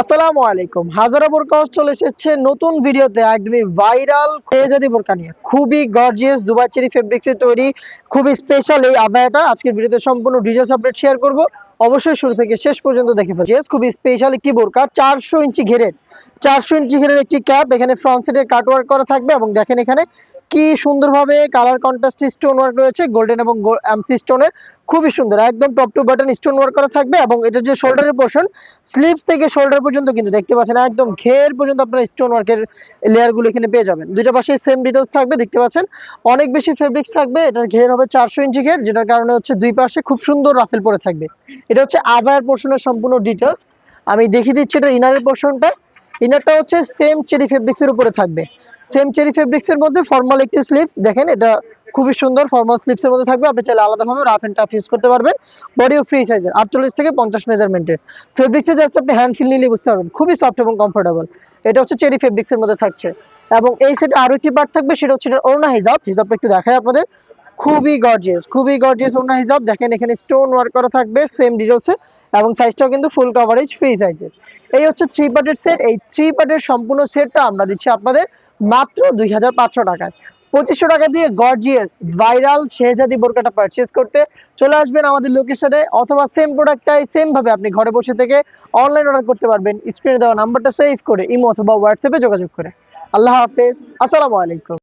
আসসালামু আলাইকুম। হাজারা বোরকা চলে এসেছে নতুন ভিডিওতে, একদমই ভাইরাল খেয়েজাদি বোরকা নিয়ে। খুবই গর্জিয়াস দুবাই চেরি ফেব্রিক্সে তৈরি, খুবই স্পেশাল এই আবায়াটা আজকের ভিডিওতে সম্পূর্ণ ডিটেলস আপডেট শেয়ার করব। অবশ্যই শুরু থেকে শেষ পর্যন্ত দেখে ফেলছি খুবই স্পেশাল একটি বোরকা, চারশো ইঞ্চি ঘেরের। চারশো ইঞ্চি ঘেরের একটি ক্যাপ এখানে ফ্রন্ট সাইডে কাটওয়ার্ক করা থাকবে এবং দেখেন এখানে কি সুন্দরভাবে কালার কন্ট্রাস্ট স্টোন ওয়ার্ক রয়েছে গোল্ডেন এবং এমসি স্টোনের খুবই সুন্দর, একদম top to button stone work করা থাকবে এবং এটা যে শোল্ডারের পোর্শন স্লিভস থেকে শোল্ডার পর্যন্ত কিন্তু দেখতে পাচ্ছেন, একদম ঘের পর্যন্ত আপনার স্টোন ওয়ার্কের লেয়ারগুলো এখানে পেয়ে যাবেন। দুইটা পাশে সেম ডিটেলস থাকবে, দেখতে পাচ্ছেন, অনেক বেশি ফেব্রিক্স থাকবে, এটার ঘের হবে চারশো ইঞ্চি ঘের, যেটার কারণে হচ্ছে দুই পাশে খুব সুন্দর রাফেল পরে থাকবে। এটা হচ্ছে আবায়ার পোর্শনের সম্পূর্ণ ডিটেলস আমি দেখিয়ে দিচ্ছি এটা ইনারের পোর্শনটা ইনারটা হচ্ছে সেম চেরি ফেব্রিক্স এর উপরে থাকবে। সেম চেরি ফেব্রিক্স এর মধ্যে ফর্মাল একটি স্লিভ দেখেন, এটা খুবই সুন্দর ফর্মাল স্লিভস এর মধ্যে থাকবে। আপনি চাইলে আলাদাভাবে রাফ এন্ড টাফ ইউজ করতে পারবেন। বডিও ফ্রি সাইজের আটচল্লিশ থেকে পঞ্চাশ মেজারমেন্টের ফেব্রিক্সে জাস্ট আপনি হ্যান্ড ফিল নিলে বুঝতে পারবেন। খুবই সফট এবং কমফোর্টেবল এটা হচ্ছে চেরি ফেব্রিক্স এর মধ্যে থাকছে। এবং এই সেটে আরও একটি পার্ট থাকবে। সেটা হচ্ছে ওড়না হিজাব। হিজাবটা একটু দেখায় আপনাদের। খুবই গর্জিয়াস খুবই গর্জিয়াস ওড়না হিজাব। দেখেন, এখানে স্টোন ওয়ার্ক করা থাকবে সেম ডিটেলসে এবং সাইজটাও কিন্তু ফুল কভারেজ ফ্রি সাইজের এই হচ্ছে থ্রি পার্টের সেট এই থ্রি পার্টের সম্পূর্ণ সেটটা আমরা দিচ্ছি আপনাদের মাত্র দুই হাজার পাঁচশো টাকায়। পঁচিশশো টাকা দিয়ে গর্জিয়াস ভাইরাল শেহজাদি বোরকাটা পারচেস করতে চলে আসবেন আমাদের লোকেশনে অথবা সেম প্রোডাক্টটাই সেম ভাবে আপনি ঘরে বসে থেকে অনলাইন অর্ডার করতে পারবেন। স্ক্রিনে দেওয়া নাম্বারটা সেভ করে, ইমো অথবা হোয়াটসঅ্যাপে যোগাযোগ করে। আল্লাহ হাফেজ। আসসালামু আলাইকুম।